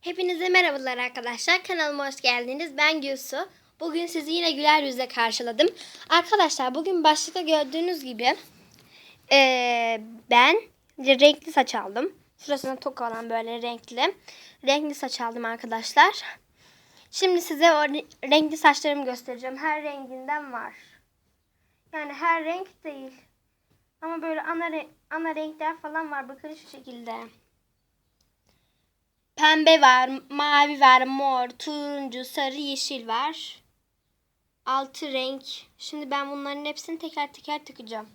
Hepinize merhabalar arkadaşlar. Kanalıma hoş geldiniz. Ben Gülsu. Bugün sizi yine güler yüzle karşıladım. Arkadaşlar bugün başlıkta gördüğünüz gibi eee, ben renkli saç aldım. Şurasına tok olan böyle renkli. Renkli saç aldım arkadaşlar. Şimdi size o re- renkli saçlarımı göstereceğim. Her renginden var. Yani her renk değil. Ama böyle ana, re- ana renkler falan var. Bakın şu şekilde. Pembe var, mavi var, mor, turuncu, sarı, yeşil var. Altı renk. Şimdi ben bunların hepsini teker teker takacağım.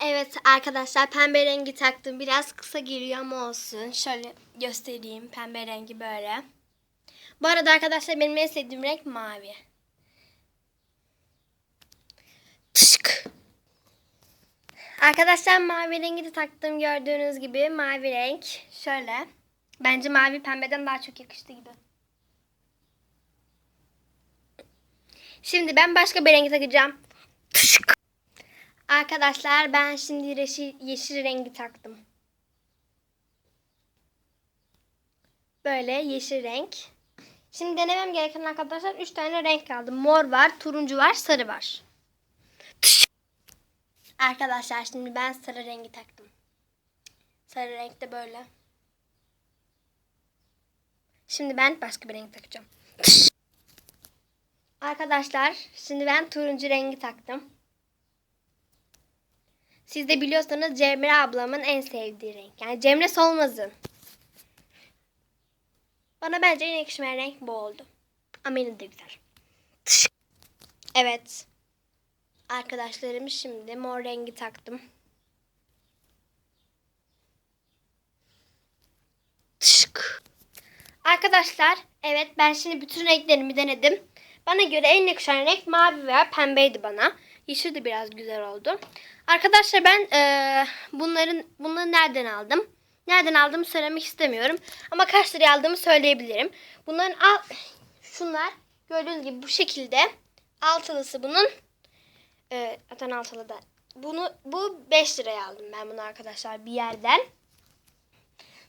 Evet arkadaşlar pembe rengi taktım. Biraz kısa geliyor ama olsun. Şöyle göstereyim pembe rengi böyle. Bu arada arkadaşlar benim en sevdiğim renk mavi. Tışk. Arkadaşlar mavi rengi de taktım gördüğünüz gibi mavi renk. Şöyle. Bence mavi pembeden daha çok yakıştı gibi. Şimdi ben başka bir rengi takacağım. Arkadaşlar ben şimdi yeşil, yeşil rengi taktım. Böyle yeşil renk. Şimdi denemem gereken arkadaşlar 3 tane renk kaldı. Mor var, turuncu var, sarı var. Arkadaşlar şimdi ben sarı rengi taktım. Sarı renk de böyle. Şimdi ben başka bir renk takacağım. Arkadaşlar şimdi ben turuncu rengi taktım. Siz de biliyorsanız Cemre ablamın en sevdiği renk. Yani Cemre Solmaz'ın. Bana bence en yakışmayan renk bu oldu. Ama yine de güzel. Evet. Arkadaşlarım şimdi mor rengi taktım. Tışk. Arkadaşlar evet ben şimdi bütün renklerimi denedim. Bana göre en yakışan renk mavi veya pembeydi bana. Yeşil de biraz güzel oldu. Arkadaşlar ben eee, bunların bunları nereden aldım? Nereden aldığımı söylemek istemiyorum. Ama kaç liraya aldığımı söyleyebilirim. Bunların al şunlar gördüğünüz gibi bu şekilde altılısı bunun ee, zaten altılı da. Bunu bu 5 liraya aldım ben bunu arkadaşlar bir yerden.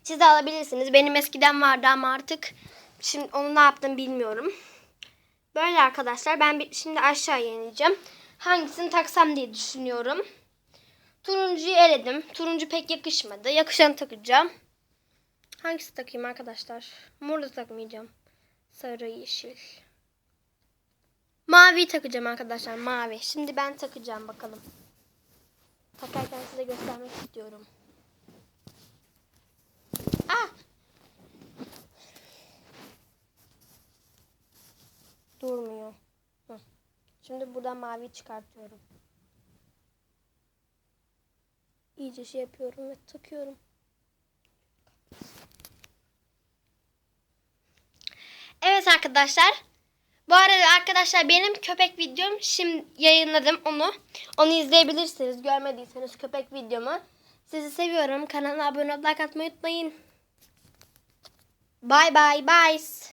Siz de alabilirsiniz. Benim eskiden vardı ama artık şimdi onu ne yaptım bilmiyorum. Böyle arkadaşlar ben bir, şimdi aşağıya ineceğim. Hangisini taksam diye düşünüyorum. Turuncuyu eledim. Turuncu pek yakışmadı. Yakışanı takacağım. Hangisi takayım arkadaşlar? Mor takmayacağım. Sarı, yeşil. Mavi takacağım arkadaşlar mavi. Şimdi ben takacağım bakalım. Takarken size göstermek istiyorum. Ah! Durmuyor. Şimdi buradan mavi çıkartıyorum. İyice şey yapıyorum ve takıyorum. Evet arkadaşlar. Bu arada arkadaşlar benim köpek videom şimdi yayınladım onu. Onu izleyebilirsiniz. Görmediyseniz köpek videomu. Sizi seviyorum. Kanala abone olup like unutmayın. Bye bye bye.